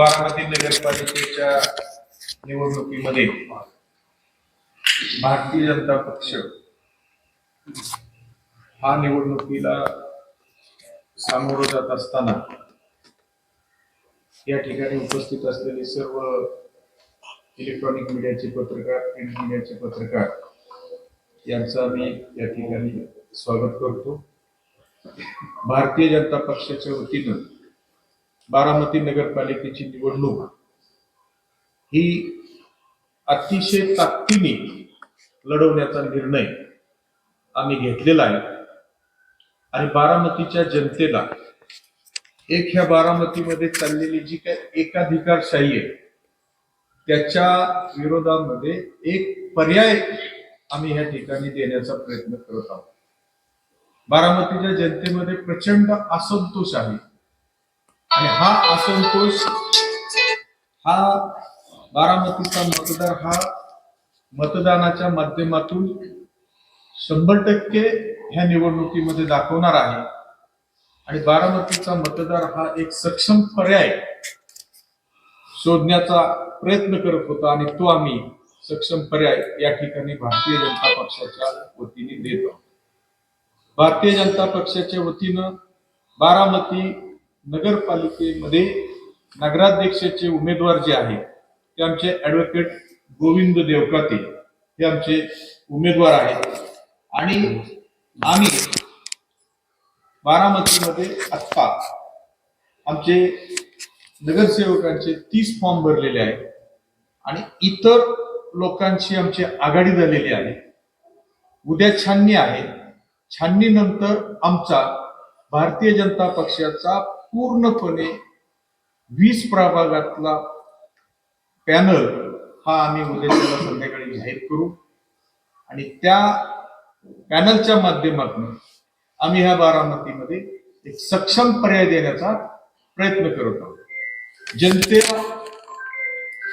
बारामती नगरपालिकेच्या निवडणुकीमध्ये भारतीय जनता पक्ष हा निवडणुकीला सामोरं जात असताना या ठिकाणी उपस्थित असलेले सर्व इलेक्ट्रॉनिक मीडियाचे पत्रकार प्रिंट मीडियाचे पत्रकार यांचा मी या ठिकाणी स्वागत करतो. भारतीय जनता पक्षाच्या वतीनं बारामती नगरपालिकेची निवडणूक ही अतिशय ताकदीने लढवण्याचा निर्णय आम्ही घेतलेला आहे. आणि बारामतीच्या जनतेला एक ह्या बारामतीमध्ये चाललेली जी काय एकाधिकारशाही आहे त्याच्या विरोधामध्ये एक पर्याय आम्ही ह्या ठिकाणी देण्याचा प्रयत्न करत आहोत. बारामतीच्या जनतेमध्ये प्रचंड असंतोष आहे. आणि हा असंतोष हा बारामतीचा मतदार हा मतदानाच्या माध्यमातून शंभर टक्के ह्या निवडणुकीमध्ये दाखवणार आहे. आणि बारामतीचा मतदार हा एक सक्षम पर्याय शोधण्याचा प्रयत्न करत होता आणि तो आम्ही सक्षम पर्याय या ठिकाणी भारतीय जनता पक्षाच्या वतीने देत. आहोत भारतीय जनता पक्षाच्या वतीनं बारामती नगरपालिकेमध्ये नगराध्यक्षाचे उमेदवार जे आहेत ते आमचे ॲडव्होकेट गोविंद देवकाते हे आमचे उमेदवार आहेत. आणि आम्ही बारामतीमध्ये आत्ता आमचे नगरसेवकांचे तीस फॉर्म भरलेले आहेत आणि इतर लोकांची आमची आघाडी झालेली आहे. उद्या छाननी आहे. छाननीनंतर आमचा भारतीय जनता पक्षाचा पूर्णपणे वीस प्रभागातला पॅनल हा आम्ही उद्या संध्याकाळी जाहीर करू. आणि त्या पॅनलच्या माध्यमातून आम्ही ह्या बारामतीमध्ये एक सक्षम पर्याय देण्याचा प्रयत्न करत आहोत. जनतेला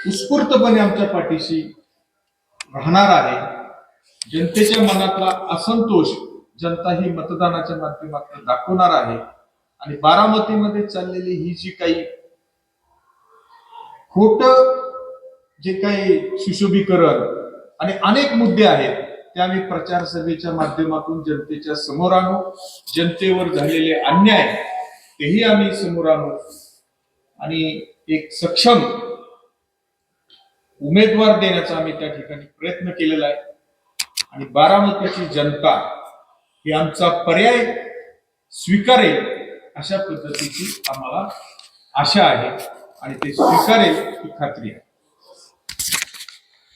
उत्स्फूर्तपणे आमच्या पाठीशी राहणार आहे. जनतेच्या मनातला असंतोष जनता ही मतदानाच्या माध्यमातून दाखवणार आहे. आणि बारामतीमध्ये चाललेली ही जी काही खोट जे काही सुशोभीकरण आणि अनेक मुद्दे आहेत ते आम्ही प्रचार सभेच्या माध्यमातून जनतेच्या समोर आणू. जनतेवर झालेले अन्याय तेही आम्ही समोर आणू. आणि एक सक्षम उमेदवार देण्याचा आम्ही त्या ठिकाणी प्रयत्न केलेला आहे. आणि बारामतीची जनता ही आमचा पर्याय स्वीकारेल. अशा पद्धतीची आम्हाला आशा आहे आणि ते स्वीकारेल ही खात्री आहे.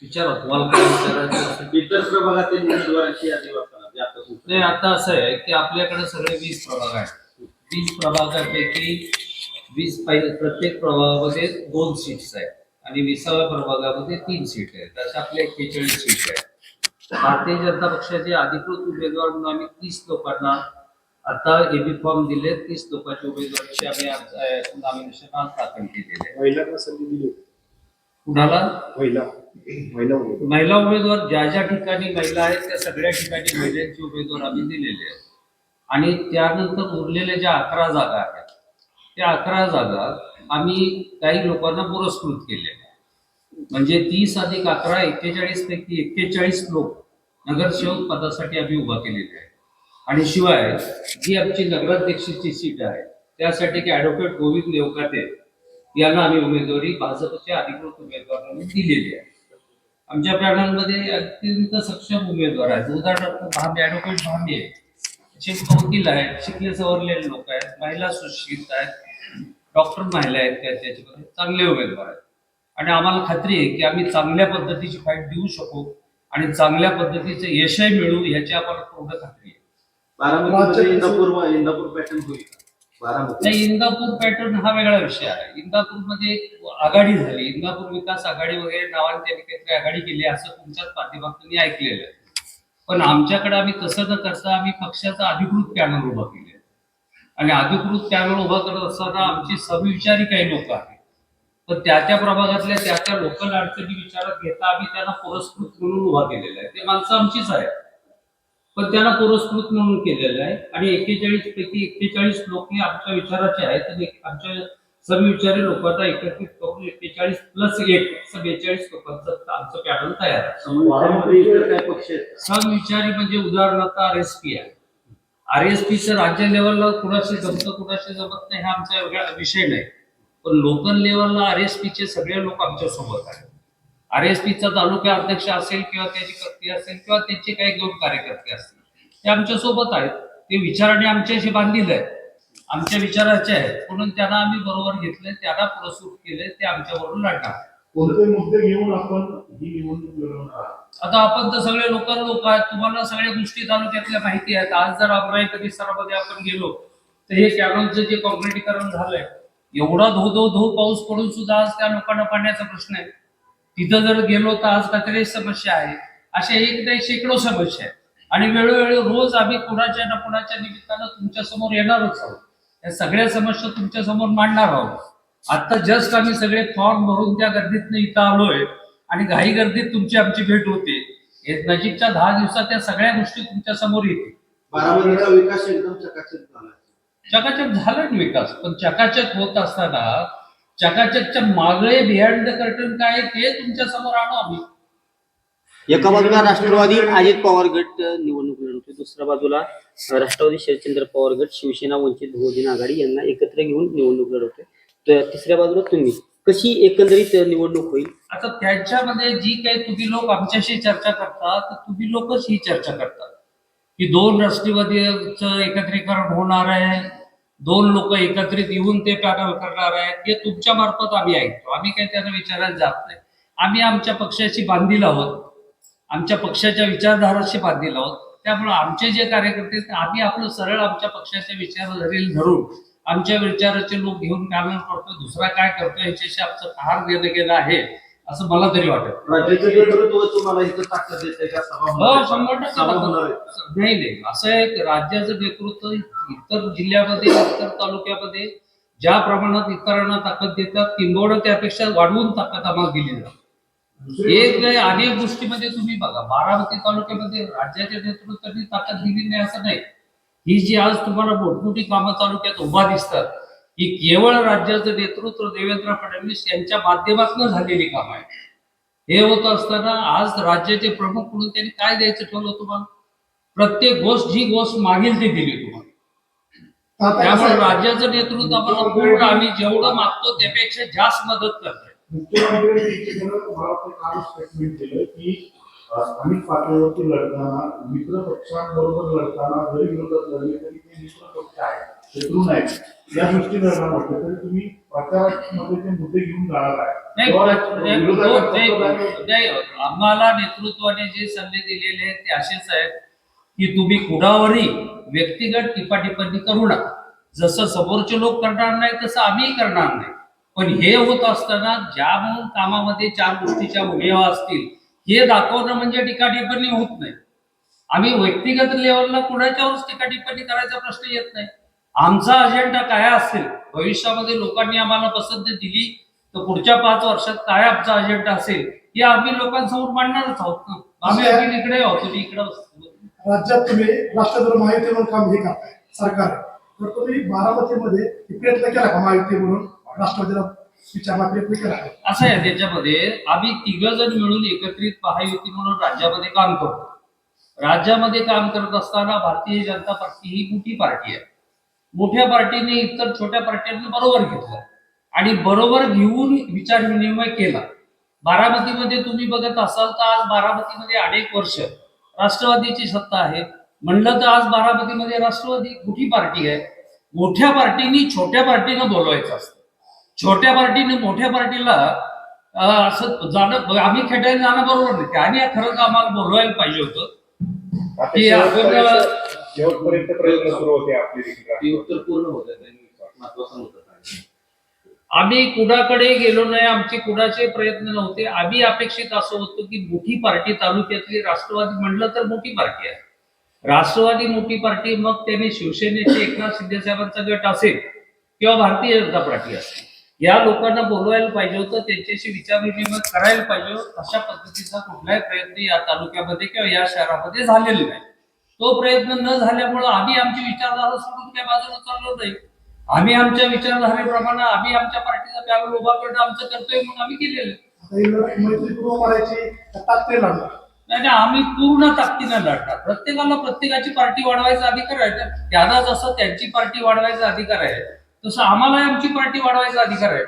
विचारा तुम्हाला काय विचारायचं? इतर प्रभागातील उमेदवारांची यादी वापरा जी आता सुरू नाही आता असं आहे की आपल्याकडे सगळे वीस प्रभाग आहेत. वीस प्रभागापैकी वीस पहिले प्रत्येक प्रभागामध्ये दोन सीट्स आहेत आणि विसाव्या प्रभागामध्ये तीन सीट आहेत. अशा आपल्या एक्केचाळीस सीट आहेत. भारतीय जनता पक्षाचे अधिकृत उमेदवार म्हणून आम्ही तीस लोकांना आता एबी फॉर्म दिले तीस लोकांच्या उमेदवारीचे आम्ही नॉमिनेशन दाखल केलेले आहे. महिलांना संधी दिली कुणाला? महिला. महिला उमेदवार. महिला उमेदवार ज्या ज्या ठिकाणी महिला आहेत त्या सगळ्या ठिकाणी महिलांचे उमेदवार आम्ही दिलेले आहेत. आणि त्यानंतर उरलेल्या ज्या अकरा जागा आहेत त्या अकरा जागा आम्ही काही लोकांना पुरस्कृत केलेल्या आहेत. म्हणजे तीस अधिक अकरा एक्केचाळीस पैकी एक्केचाळीस लोक नगरसेवक पदासाठी आम्ही उभा केलेले आहे आणि शिवाय जी आमची नगराध्यक्षाची सीट आहे त्यासाठी की ऍडव्होकेट गोविंद देवकाते यांना आम्ही उमेदवारी भाजपच्या अधिकृत उमेदवार म्हणून दिलेली आहे. आमच्या पॅनलमध्ये अत्यंत सक्षम उमेदवार आहेत. उदाहरणार्थ भांबे ऍडव्होकेट भांबे. शिस्त वकील आहेत शिकले सवरलेले लोक आहेत महिला सुशिक्षित आहेत डॉक्टर महिला आहेत त्या त्याच्यामध्ये चांगले उमेदवार आहेत. आणि आम्हाला खात्री आहे की आम्ही चांगल्या पद्धतीची फाईट देऊ शकू आणि चांगल्या पद्धतीचं यशही मिळू ह्याची आम्हाला पूर्ण खात्री बारामतीमध्ये इंदापूर इंदापूर पॅटर्न होईल. का? बारामती नाही इंदापूर पॅटर्न हा वेगळा विषय आहे. इंदापूरमध्ये एक आघाडी झाली. इंदापूर विकास आघाडी वगैरे नावाने त्यांनी काहीतरी आघाडी केली असं तुमच्याच माध्यमातून मी ऐकलेलं आहे. पण आमच्याकडे आम्ही तसं न करता आम्ही पक्षाचा अधिकृत पॅनल उभा केले आणि अधिकृत पॅनल उभा करत असताना आमची समविचारी काही लोक आहेत. पण त्या त्या प्रभागातल्या त्या त्या लोकल अडचणी विचारात घेता आम्ही त्यांना पुरस्कृत म्हणून उभा केलेला आहे. ते माणसं आमचीच आहेत. पण त्यांना पुरस्कृत म्हणून केलेलं आहे. आणि एक्केचाळीस पैकी एक्केचाळीस लोक हे आमच्या विचाराचे आहेत. आणि आमच्या समविचारी लोकांना एकत्रित करून एक्केचाळीस प्लस एक असं बेचाळीस लोकांचं आमचं पॅनल तयार आहे. समविचारी म्हणजे उदाहरणार्थ आर एस पी आहे. आर एस पीचं राज्य लेवलला कुणाशी जमतं कुणाशी जमत नाही हा आमचा वेगळा विषय नाही. पण लोकल लेवलला आर एस पीचे सगळे लोक आमच्यासोबत आहेत. आर एस पीचा तालुका अध्यक्ष असेल किंवा त्याची कर्ती असेल किंवा त्यांचे काही दोन कार्यकर्ते असतील ते आमच्यासोबत आहेत. ते विचाराने आमच्याशी बांधील आहेत. आमच्या विचाराचे आहेत. म्हणून त्यांना आम्ही बरोबर घेतले त्यांना पुरस्कृत केले ते आमच्याबरोबर लढणार. कोणते मुद्दे घेऊन आपण ही निवडणूक लढवणार? आता आपण तर सगळे लोकल लोक आहेत. तुम्हाला सगळ्या गोष्टी तालुक्यातल्या माहिती आहेत. आज जर अमराई परिसरामध्ये आपण गेलो तर हे कॅनलचं जे कॉन्क्रिटीकरण झालंय एवढा धो धो धो पाऊस पडून सुद्धा आज त्या लोकांना पाण्याचा प्रश्न आहे. तिथं जर गेलो तर आज कचऱ्याची समस्या आहे. अशा एक नाही शेकडो समस्या आहेत आणि वेळोवेळी रोज आम्ही कुणाच्या ना कुणाच्या निमित्तानं तुमच्यासमोर येणारच आहोत. या सगळ्या समस्या तुमच्यासमोर मांडणार आहोत. आता जस्ट आम्ही सगळे फॉर्म भरून त्या गर्दीतनं इथं आलोय आणि घाई गर्दीत तुमची आमची भेट होते. हे नजीकच्या दहा दिवसात त्या सगळ्या गोष्टी तुमच्यासमोर बारामतीचा विकास एकदम चकाचक झाला. चकाचक झाला विकास पण चकाचक होत असताना चकाचकच्या मागळे बिहाइंड द कर्टन काय ते तुमच्यासमोर आणू आम्ही. एका बाजूला राष्ट्रवादी अजित पवार गट निवडणूक लढवतोय. दुसऱ्या बाजूला राष्ट्रवादी शरदचंद्र पवार गट शिवसेना वंचित बहुजन आघाडी यांना एकत्र घेऊन निवडणूक लढवतोय. तर तिसऱ्या बाजूला तुम्ही. कशी एकंदरीत निवडणूक होईल? आता त्यांच्यामध्ये जी काही तुम्ही लोक आमच्याशी चर्चा करता तर तुम्ही लोकच ही चर्चा करतात की दोन राष्ट्रवादीचं एकत्रीकरण होणार आहे दोन लोक एकत्रित येऊन ते पॅनल करणार आहेत हे तुमच्या मार्फत आम्ही ऐकतो. आम्ही काही त्यांना विचारायला जात नाही. आम्ही आमच्या पक्षाशी बांधील आहोत. आमच्या पक्षाच्या विचारधाराशी बांधील आहोत. त्यामुळे आमचे जे कार्यकर्ते आहेत, आम्ही आपलं सरळ आमच्या पक्षाच्या विचारधारेला धरून आमच्या विचाराचे लोक घेऊन पॅनल करतो दुसरा काय करतो याच्याशी आमचं फार देणं गेलं आहे. असं मला तरी वाटत राज्याचं नेतृत्व तुम्हाला इथं ताकद देते का सभा होणार हो आहे? शंभर टक्के सभा होणार आहे. ताकद. नाही नाही असं राज्याचं नेतृत्व इतर जिल्ह्यामध्ये इतर तालुक्यामध्ये ज्या प्रमाणात इतरांना ताकद देतात किंबहुना त्यापेक्षा वाढवून ताकद आम्हाला दिली जाते दुसरी एक गोष्ट- नाही अनेक गोष्टीमध्ये तुम्ही बघा बारामती तालुक्यामध्ये राज्याच्या नेतृत्वाने ताकद दिली नाही असं नाही ही जी आज तुम्हाला मोठमोठी कामं तालुक्यात उभा दिसतात ही केवळ राज्याचं नेतृत्व देवेंद्र फडणवीस यांच्या माध्यमातून झालेली काम आहे. हे होत असताना आज राज्याचे प्रमुख म्हणून त्यांनी काय द्यायचं ठेवलं तुम्हाला? प्रत्येक गोष्ट जी गोष्ट मागेल ती दिली तुम्हाला. त्यामुळे राज्याचं नेतृत्व आम्हाला पूर्ण आम्ही जेवढं मागतो त्यापेक्षा जास्त मदत करतोय. की स्थानिक पातळीवरती लढताना मित्र पक्षांबरोबर लढताना जरी विरोधात लढले तरी ते मित्र पक्ष आहे शत्रू नाही या म्हटलं तरी तुम्ही प्रचारामध्ये ते मुद्दे घेऊन जाणार आहे नाही तेव्हा नाही, विरोधकांना नाही, फक्त काय- नाही, आम्हाला नेतृत्वाने जे सल्ले दिलेले आहेत ते असेच आहेत की तुम्ही कुणावरही व्यक्तिगत टिपाटिप्पणी करू नका. जसं समोरचे लोक करणार नाही तसं आम्ही करणार नाही. पण हे होत असताना ज्या म्हणून कामामध्ये चार गोष्टीच्या उणिवा असतील हे दाखवणं म्हणजे टिकाटिप्पणी होत नाही. आम्ही व्यक्तिगत लेवलला कुणाच्यावरच टिकाटिप्पणी करायचा प्रश्न येत नाही. आमचा अजेंडा काय असेल? भविष्यामध्ये लोकांनी आम्हाला पसंती दिली तर पुढच्या पाच वर्षात काय आमचा अजेंडा असेल? हे आम्ही लोकांसमोर मांडणारच आहोत ना. आम्ही आम्ही इकडे आहोत तुम्ही इकडे. राज्यात तुम्ही राष्ट्रधर्म माहिती म्हणून काम हे करताय सरकार. तर तुम्ही बारामतीमध्ये प्रयत्न केला का माहिती म्हणून? राष्ट्रवादीला विचारला प्रयत्न केला का? असं आहे त्याच्यामध्ये आम्ही तिघ जण मिळून एकत्रित महायुती म्हणून राज्यामध्ये काम करतो. राज्यामध्ये काम करत असताना भारतीय जनता पार्टी ही मोठी पार्टी आहे. मोठ्या पार्टीने इतर छोट्या पार्ट्यांना बरोबर घेतलं. आणि बरोबर घेऊन विचार विनिमय केला. बारामतीमध्ये तुम्ही बघत असाल तर आज बारामतीमध्ये अनेक वर्ष राष्ट्रवादीची सत्ता आहे. म्हणलं तर आज बारामतीमध्ये राष्ट्रवादी मोठी पार्टी आहे. मोठ्या पार्टीनी छोट्या पार्टीनं बोलवायचं असतं. छोट्या पार्टीने मोठ्या पार्टीला असं जाणं आम्ही खेटायला जाणं बरोबर नाही. त्याने खरंच आम्हाला बोलवायला पाहिजे होतं. की आपण शेवटपर्यंत प्रयत्न सुरू होते आपले ती. उत्तर पूर्ण होत महत्त्वाचा. आम्ही कुणाकडे गेलो नाही आमचे कुणाचे प्रयत्न नव्हते आम्ही अपेक्षित असं होतं की मोठी पार्टी तालुक्यातली राष्ट्रवादी म्हणलं तर मोठी पार्टी आहे राष्ट्रवादी मोठी पार्टी मग त्याने शिवसेनेचे एकनाथ शिंदे साहेबांचा गट असेल किंवा भारतीय जनता पार्टी असेल या लोकांना बोलवायला पाहिजे होतं त्यांच्याशी विचार विनिमय करायला पाहिजे होतं. अशा पद्धतीचा कुठलाही प्रयत्न या तालुक्यामध्ये किंवा या शहरामध्ये झालेला नाही तो प्रयत्न न झाल्यामुळं आम्ही आमची विचारधारा सोडून त्या बाजूला चाललो नाही. आम्ही आमच्या विचारधारेप्रमाणे आम्ही आमच्या पार्टीचा पॅनल उभा करणं आमचं कर्तव्य म्हणून आम्ही केलेलं. नाही आम्ही पूर्ण ताकदीनं लढणार. प्रत्येकाला प्रत्येकाची पार्टी वाढवायचा अधिकार आहे. त्यांना जसं त्यांची पार्टी वाढवायचा अधिकार आहे तसं आम्हाला आमची पार्टी वाढवायचा अधिकार आहे.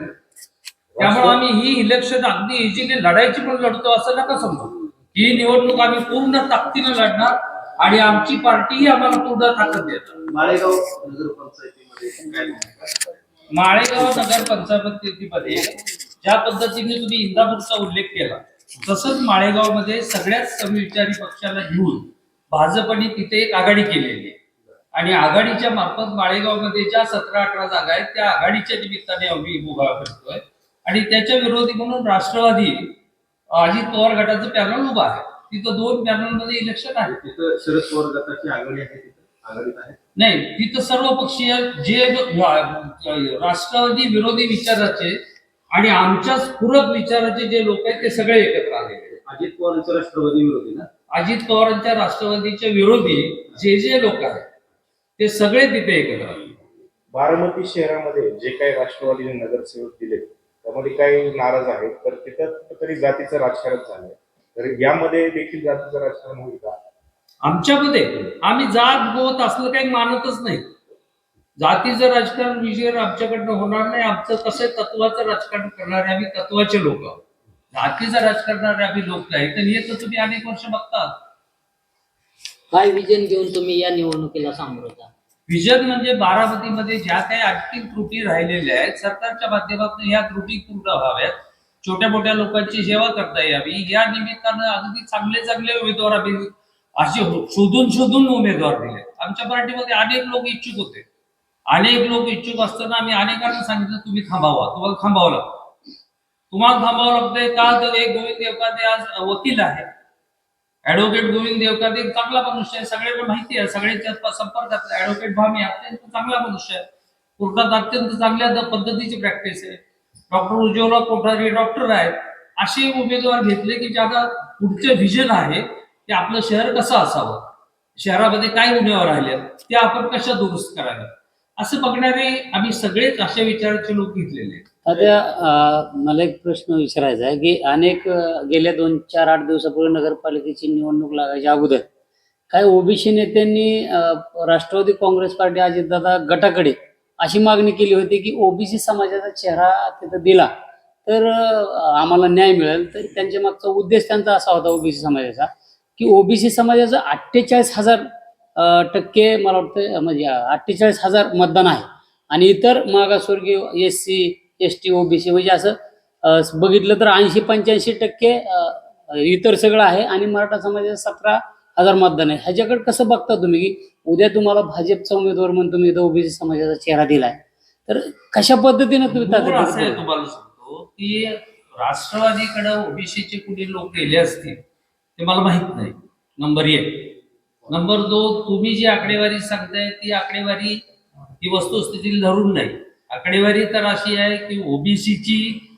त्यामुळे आम्ही ही इलेक्शन अगदी इझिली लढायची पण लढतो असं नका समजू. ही निवडणूक आम्ही पूर्ण ताकदीनं लढणार. आणि आमची पार्टीही आम्हाला पूर्ण ताकद देणार माळेगाव नगरपंचायतीमध्ये? माळेगाव नगर पंचायतीमध्ये ज्या पद्धतीने तुम्ही इंदापूरचा उल्लेख केला तसंच माळेगावमध्ये सगळ्याच समविचारी पक्षाला घेऊन भाजपने तिथे एक आघाडी केलेली आहे. आणि आघाडीच्या मार्फत माळेगावमध्ये ज्या सतरा अठरा जागा आहेत त्या आघाडीच्या निमित्ताने आम्ही उभा करतोय. आणि त्याच्या विरोधी म्हणून राष्ट्रवादी अजित पवार गटाचं पॅनल उभा आहे. तिथं दोन पॅनलमध्ये इलेक्शन आहे तिथं शरद पवार गटाची आघाडी आहे तिथं? आघाडीत आहे? नाही तिथं सर्व पक्षीय जे राष्ट्रवादी विरोधी विचाराचे आणि आमच्याच पूरक विचाराचे जे लोक आहेत ते सगळे एकत्र आलेले आहेत. अजित पवारांचं राष्ट्रवादी विरोधी ना? अजित पवारांच्या राष्ट्रवादीच्या विरोधी जे जे लोक आहेत ते सगळे तिथे एकत्र आले. बारामती शहरामध्ये जे काही राष्ट्रवादीने नगरसेवक दिले त्यामध्ये काही नाराज आहेत तर तिथं कुठेतरी जातीचं राजकारण झालंय तर यामध्ये देखील जातीचं राजकारण होईल का? आमच्यामध्ये आम्ही जात गोत असलं काही मानतच नाही. जातीचं राजकारण विषय आमच्याकडनं होणार नाही. आमचं कसं तत्वाचं राजकारण करणारे आम्ही तत्वाचे लोक आहोत. जातीचं राजकारण करणारे आम्ही लोक नाही. तर हे तर तुम्ही अनेक वर्ष बघता. काय विजन घेऊन तुम्ही या निवडणुकीला सामोरं जा? विजन म्हणजे बारामतीमध्ये ज्या काही आणखी त्रुटी राहिलेल्या आहेत सरकारच्या माध्यमातून ह्या त्रुटी पूर्ण व्हाव्यात. छोट्या मोठ्या लोकांची सेवा करता यावी. या निमित्तानं अगदी चांगले चांगले उमेदवार आम्ही असे हो- शोधून शोधून उमेदवार दिले. आमच्या पार्टीमध्ये अनेक लोक इच्छुक होते. अनेक लोक इच्छुक असताना आम्ही अनेकांना सांगितलं तुम्ही थांबावा. तुम्हाला थांबावं लागतं. तुम्हाला थांबावं लागतंय का? तर एक गोविंद देवकाते आज वकील आहे ऍडव्होकेट गोविंद देवकाते एक चांगला मनुष्य आहे. सगळ्यांना माहिती आहे. सगळ्यांच्या संपर्कात ऍडव्होकेट भामी अत्यंत चांगला मनुष्य आहे. कोर्टात अत्यंत चांगल्या पद्धतीची प्रॅक्टिस आहे. डॉक्टर उज्ज्वलराव कोठारी डॉक्टर आहेत. असे उमेदवार घेतले की ज्यांना पुढचं व्हिजन आहे की आपलं शहर कसं असावं? शहरामध्ये काय उणेवा राहिले? ते आपण कशा दुरुस्त कराव्या असं बघणारे आम्ही सगळेच अशा विचाराचे लोक घेतलेले आता मला एक प्रश्न विचारायचा आहे की अनेक गेल्या दोन चार आठ दिवसापूर्वी नगरपालिकेची निवडणूक लागायच्या अगोदर काही ओबीसी नेत्यांनी राष्ट्रवादी काँग्रेस पार्टी अजितदादा गटाकडे अशी मागणी केली होती की ओबीसी समाजाचा चेहरा तिथं दिला तर आम्हाला न्याय मिळेल. तर त्यांच्या मागचा उद्देश त्यांचा असा होता ओबीसी समाजाचा की ओबीसी समाजाचं अठ्ठेचाळीस हजार टक्के मला वाटतं म्हणजे अठ्ठेचाळीस हजार मतदान आहे. आणि इतर मागासवर्गीय S C S T OBC म्हणजे असं बघितलं तर ऐंशी पंच्याऐंशी टक्के इतर सगळं आहे. आणि मराठा समाजाचं सतरा हजार मतदान आहे. ह्याच्याकडे कसं बघता तुम्ही की उद्या तुम्हाला भाजपचा उमेदवार म्हणून तुम्ही इथं ओबीसी समाजाचा चेहरा दिलाय. तर कशा पद्धतीने तुम्ही तुम्हाला? सांगतो की राष्ट्रवादीकडे ओबीसीचे कुणी लोक गेले असतील ते मला माहीत नाही. नंबर एक. नंबर दोन तुम्ही जी आकडेवारी सांगताय ती आकडेवारी ही वस्तुस्थिती धरून नाही. आकडेवारी तर अशी आहे की ओबीसीची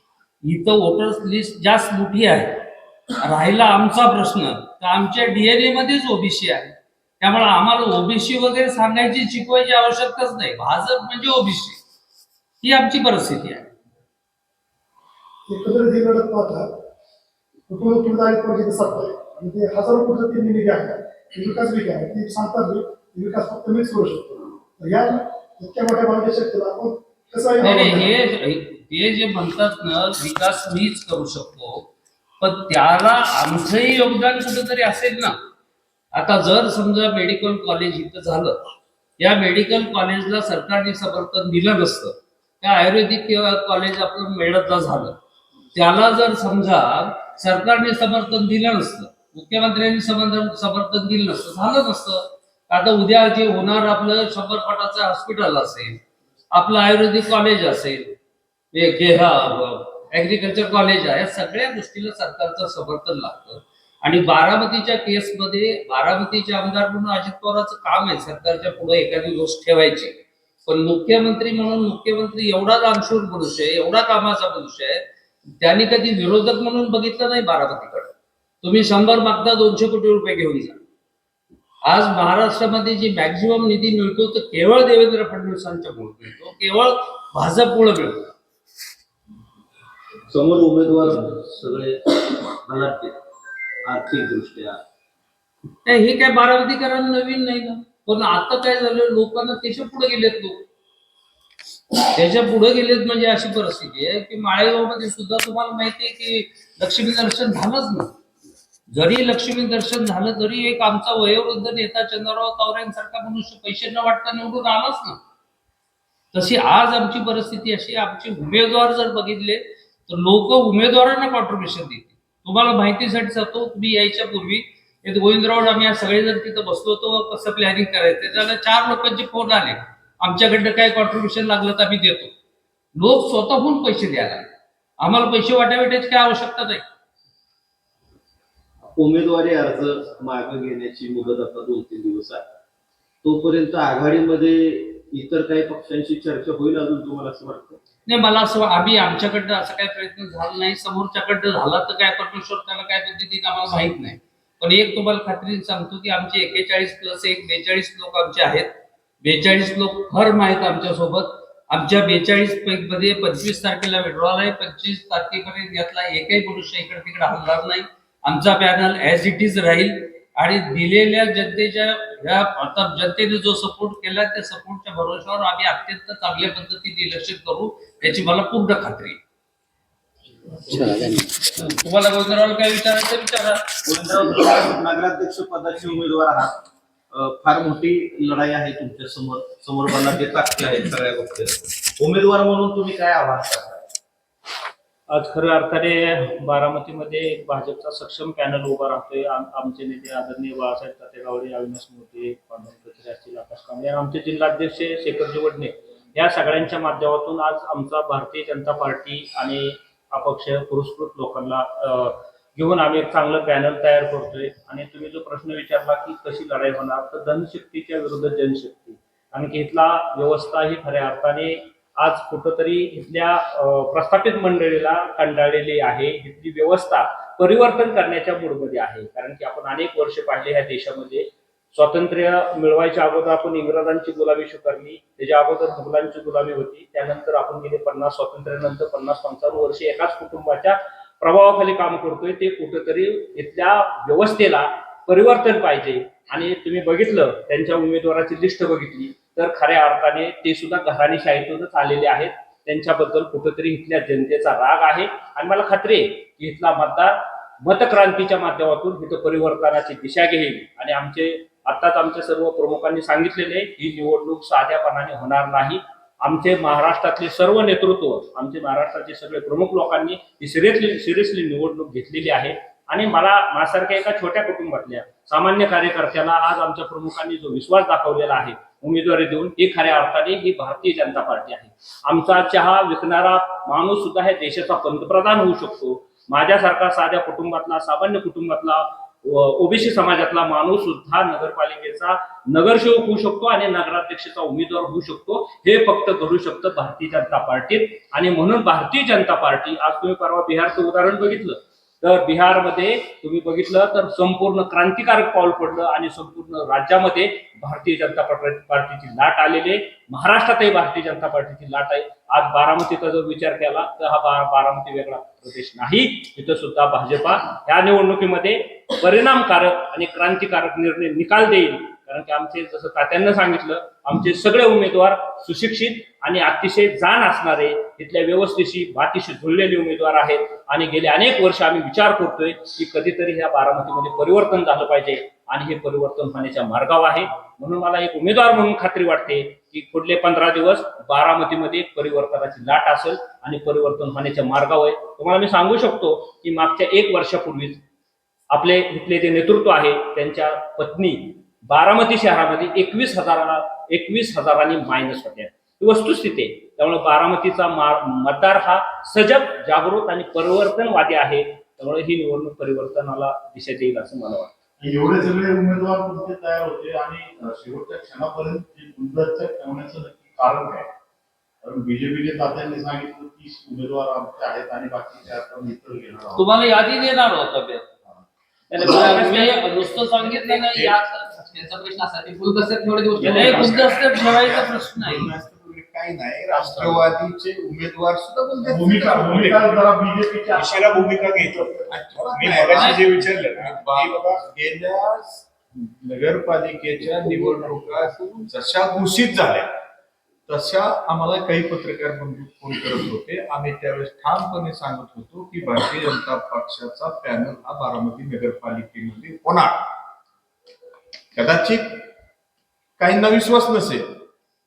इथं वोटर्स लिस्ट जास्त मोठी आहे. राहिला आमचा प्रश्न. तर आमच्या डीएनए मध्येच ओबीसी आहे. त्यामुळे आम्हाला ओबीसी वगैरे सांगायची शिकवायची आवश्यकताच नाही. भाजप म्हणजे ओबीसी ही आमची परिस्थिती आहे. एकंदरीत लढत पाहता कुटुंब तुम्ही आली पाहिजे सत्ता आहे आणि ते हजारो कोटी ते निधी आहे ते विकास विधी आहे. ती सांगतात विकास फक्त मीच करू शकतो. या इतक्या मोठ्या मानवी शक्तीला आपण कसं नाही नाही, आहे हे हे जे म्हणतात ना विकास मीच करू शकतो. पण त्याला आमचंही योगदान कुठंतरी असेल ना? आता जर समजा मेडिकल कॉलेज इथं झालं या मेडिकल कॉलेजला सरकारने समर्थन दिलं नसतं त्या आयुर्वेदिक कॉलेज आपलं मेळतला झालं त्याला जर समजा सरकारने समर्थन दिलं नसतं मुख्यमंत्र्यांनी समर्थन समर्थन दिलं नसतं झालं नसतं आता उद्या जे होणार आपलं शंभर फटाचं हॉस्पिटल असेल आपलं आयुर्वेदिक कॉलेज असेल ऍग्रिकल्चर कॉलेज आहे. या सगळ्या गोष्टीला सरकारचं समर्थन लागतं. आणि बारामतीच्या केसमध्ये बारामतीचे आमदार म्हणून अजित पवारांचं काम आहे. सरकारच्या पुढे एखादी गोष्ट ठेवायची. पण मुख्यमंत्री म्हणून मुख्यमंत्री एवढा अंशूर मनुष्य आहे एवढा कामाचा मनुष्य आहे त्यांनी कधी विरोधक म्हणून बघितलं नाही बारामतीकडे. तुम्ही शंभर मागता दोनशे कोटी रुपये घेऊन जा. आज महाराष्ट्रामध्ये जी मॅक्झिमम निधी मिळतो तो केवळ देवेंद्र फडणवीसांच्यामुळे मिळतो. केवळ भाजपमुळे मिळतो. समोर उमेदवार सगळे धनाढ्य आर्थिक दृष्ट्या नाही, हे काय बारामतीकरण नवीन नाही ना? पण आता काय झालं लोकांना त्याच्या पुढे गेलेत लोक. त्याच्या पुढे गेलेत म्हणजे अशी परिस्थिती आहे की माळेगावमध्ये सुद्धा तुम्हाला माहिती आहे की लक्ष्मी दर्शन झालंच ना जरी लक्ष्मी दर्शन झालं तरी एक आमचा वयोवृद्ध नेता चंद्रराव तावऱ्यांसारखा मनुष्य पैसे न वाटता निवडून आलाच ना तशी आज आमची परिस्थिती अशी आमचे उमेदवार जर बघितले तर लोक उमेदवारांना कॉन्ट्रीब्युशन देतील. तुम्हाला माहितीसाठी जातो तुम्ही यायच्या पूर्वी गोविंदरावड गोविंदराव आम्ही सगळेजण तिथं बसलो होतो कसं प्लॅनिंग करायचं त्याला चार लोकांचे फोन आले. आमच्याकडनं काय कॉन्ट्रीब्युशन लागलं तर आम्ही देतो. लोक स्वतःहून पैसे द्यायला आम्हाला पैसे वाटावेटायची काय आवश्यकता नाही. उमेदवारी अर्ज मागे घेण्याची मुदत आता दोन तीन दिवस आहे. तोपर्यंत आघाडीमध्ये इतर काही पक्षांशी चर्चा होईल अजून तुम्हाला असं वाटतं? नाही मला असं आम्ही आमच्याकडनं असं काही प्रयत्न झाला नाही. समोरच्याकडनं झाला तर काय परमेश्वर त्याला काय पद्धतीने आम्हाला माहीत नाही. पण एक तुम्हाला खात्रीने सांगतो की आमचे एकेचाळीस प्लस एक बेचाळीस लोक आमचे आहेत. बेचाळीस लोक फर्म आहेत आमच्यासोबत. आमच्या बेचाळीसमध्ये पंचवीस तारखेला विड्रॉल आहे. पंचवीस तारखेपर्यंत यातला एकही मनुष्य इकडे तिकडे हलणार नाही. आमचा पॅनल ऍज इट इज राहील. आणि दिलेल्या जनतेच्या ह्या आता जनतेने जो सपोर्ट केला त्या सपोर्टच्या भरोश्यावर आम्ही अत्यंत चांगल्या पद्धतीने इलेक्शन करू याची मला पूर्ण खात्री आहे. तुम्हाला गोविंदरावला काय विचारायचं विचारा. गोविंदराव नगराध्यक्ष पदाचे उमेदवार आहात. फार मोठी लढाई आहे तुमच्यासमोर. समोर मला जे ताकद आहेत सगळ्या गोष्टी. उमेदवार म्हणून तुम्ही काय आव्हान करताय आज खऱ्या अर्थाने बारामतीमध्ये एक भाजपचा सक्षम पॅनल उभा राहतोय. आमचे नेते आदरणीय बाळासाहेब तातेगावडे अविनाश मोठे पांडुरंग असतील आकाश कांबळे आणि आमचे जिल्हाध्यक्ष शेखरजी वडणे या सगळ्यांच्या माध्यमातून आज आमचा भारतीय जनता पार्टी आणि अपक्ष पुरस्कृत लोकांना घेऊन आम्ही एक चांगलं पॅनल तयार करतोय. आणि तुम्ही जो प्रश्न विचारला की कशी लढाई होणार तर धनशक्तीच्या विरुद्ध जनशक्ती. आणि इथला व्यवस्था ही खऱ्या अर्थाने आज कुठंतरी इथल्या प्रस्थापित मंडळीला कंटाळलेली आहे. इथली व्यवस्था परिवर्तन करण्याच्या मूडमध्ये आहे. कारण की आपण अनेक वर्ष पाहिले ह्या देशामध्ये स्वातंत्र्य मिळवायच्या अगोदर आपण इंग्रजांची गुलामी स्वीकारली. त्याच्या अगोदर मुघलांची गुलामी होती. त्यानंतर आपण गेले पन्नास स्वातंत्र्यानंतर पन्नास पंचावन्न वर्ष एकाच कुटुंबाच्या प्रभावाखाली काम करतोय. ते कुठंतरी इथल्या व्यवस्थेला परिवर्तन पाहिजे. आणि तुम्ही बघितलं त्यांच्या उमेदवाराची लिस्ट बघितली. तर खऱ्या अर्थाने ते सुद्धा घराणेशाहीतूनच आलेले आहेत. त्यांच्याबद्दल कुठंतरी इथल्या जनतेचा राग आहे. आणि मला खात्री आहे की इथला मतदार मतक्रांतीच्या माध्यमातून इथं परिवर्तनाची दिशा घेईल. आणि आमचे आत्ताच आमच्या सर्व प्रमुखांनी सांगितलेले ही निवडणूक साध्यापणाने होणार नाही. आमचे महाराष्ट्रातले सर्व नेतृत्व आमचे महाराष्ट्राचे सगळे प्रमुख लोकांनी ही सिरियसली सिरियसली निवडणूक घेतलेली आहे. आणि मला माझ्यासारख्या एका छोट्या कुटुंबातल्या सामान्य कार्यकर्त्याला आज आमच्या प्रमुखांनी जो विश्वास दाखवलेला आहे उमेदवारी देऊन ही खऱ्या अर्थाने ही भारतीय जनता पार्टी आहे. आमचा चहा विकणारा माणूस सुद्धा हे देशाचा पंतप्रधान होऊ शकतो. माझ्यासारखा साध्या कुटुंबातला सामान्य कुटुंबातला ओबीसी समाजातला माणूस सुद्धा नगरपालिकेचा नगरसेवक होऊ शकतो आणि नगराध्यक्षाचा उमेदवार होऊ शकतो. हे फक्त करू शकतं भारतीय जनता पार्टीत. आणि म्हणून भारतीय जनता पार्टी आज तुम्ही परवा बिहारचं उदाहरण बघितलं. तर बिहारमध्ये तुम्ही बघितलं तर संपूर्ण क्रांतिकारक पाऊल पडलं आणि संपूर्ण राज्यामध्ये भारतीय जनता पार्टीची लाट आलेली आहे. महाराष्ट्रातही भारतीय जनता पार्टीची लाट आहे. आज बारामतीचा जर विचार केला तर हा बारा बारामती वेगळा प्रदेश नाही. इथं सुद्धा भाजपा या निवडणुकीमध्ये परिणामकारक आणि क्रांतिकारक निर्णय निकाल देईल. कारण की आमचे जसं तात्यांना सांगितलं आमचे सगळे उमेदवार सुशिक्षित आणि अतिशय जाण असणारे इथल्या व्यवस्थेशी मातीशी झुललेले उमेदवार आहेत. आणि गेले अनेक वर्ष आम्ही विचार करतोय की कधीतरी ह्या बारामतीमध्ये परिवर्तन झालं पाहिजे आणि हे परिवर्तन होण्याच्या मार्गावर आहे. म्हणून मला एक उमेदवार म्हणून खात्री वाटते की पुढले पंधरा दिवस बारामतीमध्ये परिवर्तनाची लाट असेल आणि परिवर्तन होण्याच्या मार्गावर आहे. तुम्हाला मी सांगू शकतो की मागच्या एक वर्षापूर्वीच आपले इथले जे नेतृत्व आहे त्यांच्या पत्नी बारामती शहरामध्ये एकवीस हजाराला एकवीस हजारांनी मायनस होत्या ही वस्तुस्थिती आहे त्यामुळे बारामतीचा मतदार हा सजग जागृत आणि परिवर्तनवादी आहे. त्यामुळे ही निवडणूक परिवर्तनाला दिशा देईल असं मला वाटतं. एवढे सगळे उमेदवार तुमचे तयार होते आणि शेवटच्या क्षणापर्यंत ठेवण्याचं नक्की कारण काय? कारण बीजेपीने तात्यांनी सांगितलं की उमेदवार आमचे आहेत आणि बाकीचे आपण इतर घेणार आहोत. तुम्हाला यादी देणार होता नुसतं सांगितलं त्यांचा प्रश्न असा की गुलदस्त्यात थोडे दिवस. नाही गुलदस्त्यात ठेवायचा प्रश्न नाही काही नाही राष्ट्रवादीचे उमेदवार सुद्धा गुलदस्त्यात भूमिका भूमिका जरा बीजेपीच्या विषयाला भूमिका घेतो. मी मगाशी जे विचारलं ना की बाबा गेल्या नगरपालिकेच्या निवडणुका जशा घोषित झाल्या तशा आम्हाला काही पत्रकार बंधू फोन करत होते. आम्ही त्यावेळेस ठामपणे सांगत होतो की भारतीय जनता पक्षाचा पॅनल हा बारामती नगरपालिकेमध्ये होणार. कदाचित काहींना विश्वास नसेल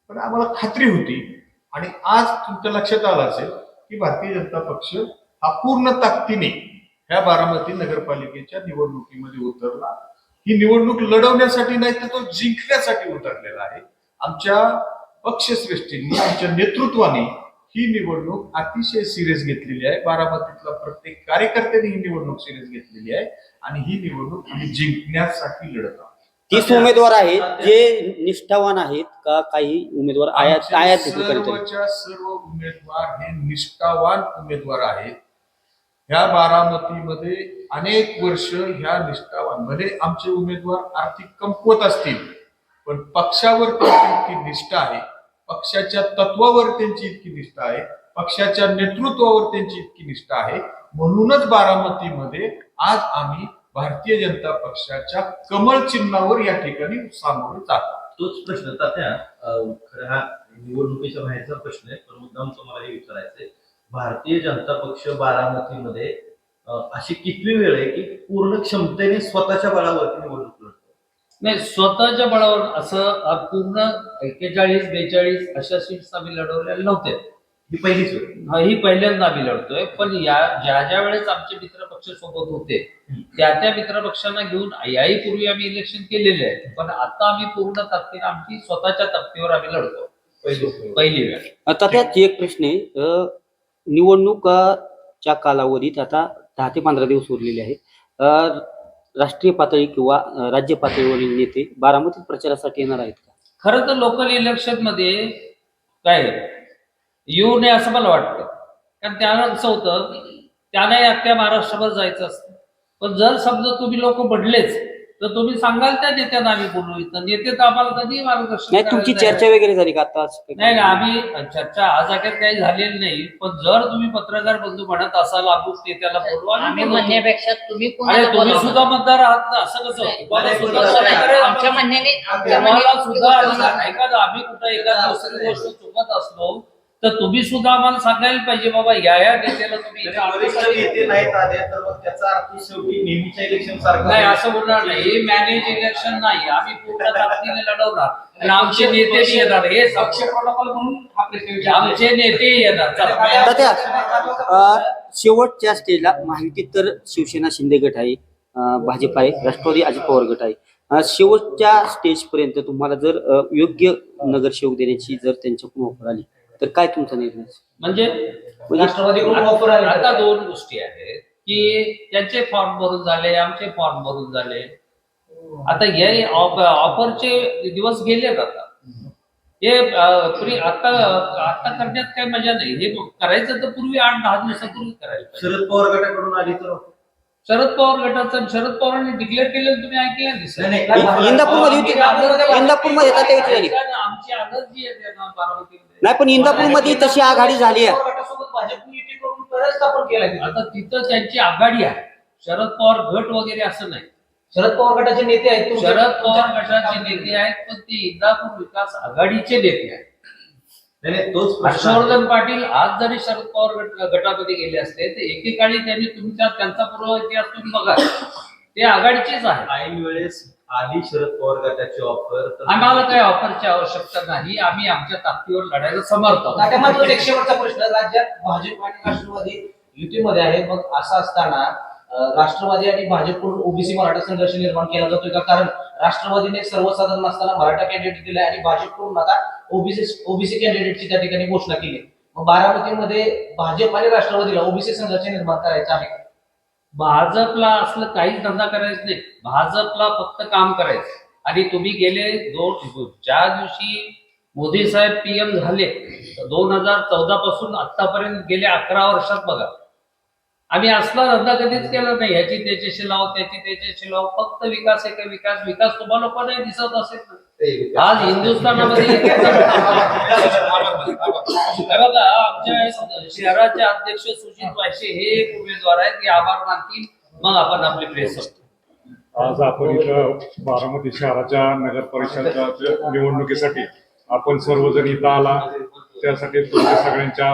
पण आम्हाला खात्री होती. आणि आज तुमच्या लक्षात आलं असेल की भारतीय जनता पक्ष हा पूर्ण ताकदीने ह्या बारामती नगरपालिकेच्या निवडणुकीमध्ये उतरला. ही निवडणूक लढवण्यासाठी नाही तर तो जिंकण्यासाठी उतरलेला आहे. आमच्या पक्षश्रेष्ठींनी आमच्या नेतृत्वाने ही निवडणूक अतिशय सिरियस घेतलेली आहे. बारामतीतला प्रत्येक कार्यकर्त्याने ही निवडणूक सिरियस घेतलेली आहे. आणि ही निवडणूक आम्ही जिंकण्यासाठी लढत आहोत. तीस उमेदवार आहेत जे निष्ठावान आहेत का काही उमेदवार आयात आयात सर्वच्या सर्व उमेदवार हे निष्ठावान उमेदवार आहेत. ह्या बारामतीमध्ये अनेक वर्ष ह्या निष्ठावान भले आमचे उमेदवार आर्थिक कमकुवत असतील. पण पक्षावर त्यांची इतकी निष्ठा आहे. पक्षाच्या तत्वावर त्यांची इतकी निष्ठा आहे. पक्षाच्या नेतृत्वावर त्यांची इतकी निष्ठा आहे. म्हणूनच बारामतीमध्ये आज आम्ही भारतीय जनता पक्षाच्या कमळ चिन्हावर या ठिकाणी सामोरे जात. आहोत. तोच प्रश्न तात्या खरं हा निवडणुकीच्या बाहेरचा प्रश्न आहे पण मुद्दाम तुम्हाला हे विचारायचंय. भारतीय जनता पक्ष बारामतीमध्ये अशी कितवी वेळ आहे की पूर्ण क्षमतेने स्वतःच्या बळावरती निवडणूक लढतो? नाही स्वतःच्या बळावर असं पूर्ण एक्केचाळीस बेचाळीस अशा सीट्स आम्ही लढवलेल्या नव्हत्या. ही पहिलीच वेळ. हा, ही पहिल्यांदा आम्ही लढतोय पण या ज्या ज्या वेळेस आमचे मित्रपक्ष सोबत होते त्या त्या मित्रपक्षांना घेऊन याही पूर्वी आम्ही इलेक्शन केलेले आहे पण आता आम्ही पूर्ण ताकदीने आमची स्वतःच्या ताकदीवर आम्ही लढतो. पहिली वेळ. आता त्यात एक प्रश्न आहे निवडणुकाच्या कालावधीत आता दहा ते पंधरा दिवस उरलेले आहेत राष्ट्रीय पातळी किंवा राज्य पातळीवरील नेते बारामतीत प्रचारासाठी येणार आहेत का? खरं तर लोकल इलेक्शनमध्ये काय येऊ नये असं मला वाटतं कारण त्याला कसं होतं त्यालाही अख्ख्या महाराष्ट्रभर जायचं असतं पण जर समजा तुम्ही लोक बदलेच तर तुम्ही सांगाल त्या नेत्यांना आम्ही बोलू इथं नेते तर आम्हाला कधी मार्गदर्शन नाही तुमची चर्चा वगैरे झाली का आता असं? नाही ना आम्ही चर्चा आज अखेर काही झालेली नाही पण जर तुम्ही पत्रकार बंधू म्हणत असाल आपण नेत्याला बोलवा आम्ही. म्हणण्यापेक्षा तुम्ही अरे कोणाला तुम्ही? सुद्धा मतदार आहात ना असं कसं नाही, तुम्हाला नाही, सुद्धा बरोबर आहे. सहकार्य आमच्या म्हणण्याने आमच्या तुम्हाला म्हणण्याने सुद्धा तुम्ही आम्ही कुठं एका दुसरी गोष्ट चुकत असलो तर तुम्ही सुद्धा आम्हाला सांगायला पाहिजे बाबा या या नेत्याला तुम्ही इथे आणलं वरिष्ठ पाहिजे. नेते नाहीत आले तर मग त्याचा अर्थ शेवटी नेहमीच्या इलेक्शन सारखं नाही असं होणार नाही. हे मॅनेज इलेक्शन नाही. आम्ही पूर्ण ताकदीने लढवणार. आणि आमचे नेते बी येणार. हे सांगतो. प्रोटोकॉल म्हणून. आमचे नेते येणार. शेवटच्या स्टेजला महायुतीत तर शिवसेना शिंदे गट आहे भाजप आहे राष्ट्रवादी अजित पवार गट आहे. शेवटच्या स्टेज पर्यंत तुम्हाला जर योग्य नगरसेवक देण्याची जर त्यांच्याकडून ऑफर आली तर काय तुमचा निर्णय? म्हणजे राष्ट्रवादीकडून ऑफर आली आता दोन गोष्टी आहेत की त्यांचे फॉर्म भरून झाले आमचे फॉर्म भरून झाले. आता हे ऑफरचे दिवस गेलेत आता? हे पूर्वी आता आता करण्यात काही मजा नाही. हे करायचं तर पूर्वी आठ दहा दिवसापूर्वी करायला पाहिजे. शरद पवार गटाकडून आली तर? शरद पवार गटाचं शरद पवारांनी डिक्लेअर केलेलं तुम्ही ऐकलं दिसलं नाही, नाही. इंदापूरमध्ये आहे नाही पण इंदापूरमध्ये तशी आघाडी झाली आहे. आता तिथं त्यांची आघाडी आहे. शरद पवार गट वगैरे असं नाही. शरद पवार गटाचे नेते आहेत शरद पवार गटाचे नेते आहेत पण ते इंदापूर विकास आघाडीचे नेते आहेत. तोच आहे. हर्षवर्धन पाटील आज जरी शरद पवार गट- गटामध्ये गेले असते तर एकेकाळी त्यांनी तुमच्या त्यांचा पूर्व इतिहास तुम्ही बघा. ते आघाडीचेच आहेत. ऐन वेळेस आली शरद पवार गटाची ऑफर आम्हाला काही ऑफरची आवश्यकता नाही. आम्ही आमच्या ताकदीवर लढायला समर्थ एक शेवटचा प्रश्न राज्यात भाजप आणि राष्ट्रवादी युतीमध्ये आहे. मग असं असताना राष्ट्रवादी आणि भाजपकडून ओबीसी मराठा संघर्ष निर्माण केला जातोय का? कारण राष्ट्रवादीने सर्वसाधारण असताना मराठा कॅन्डिडेट दिलाय आणि भाजपकडून आता ओबीसी ओबीसी कॅन्डिडेटची त्या ठिकाणी घोषणा केली. मग बारामतीमध्ये भाजप आणि राष्ट्रवादीला ओबीसी संघर्ष निर्माण करायचा आहे. भाजपला असलं काहीच धंदा करायचं नाही. भाजपला फक्त काम करायचं. आणि तुम्ही गेले दोन ज्या दिवशी मोदी साहेब पीएम झाले दोन हजार चौदा पासून आतापर्यंत गेल्या अकरा वर्षात बघा. आम्ही असला धंदा कधीच केला नाही. ह्याची त्याच्याशी लाव त्याची त्याच्याशी लाव. फक्त विकास आहे का विकास विकास तुम्हाला पण नाही दिसत असेल ना. आज हिंदुस्थानामध्ये बघा आमच्या शहराचे अध्यक्ष सुजित वायशे हे एक उमेदवार आहेत. ते आभार मानतील. मग आपण आपली प्रेस आज आपण इथं बारामती शहराच्या नगर परिषदेच्या निवडणुकीसाठी आपण सर्वजण इथं आला. त्यासाठी तुमच्या सगळ्यांच्या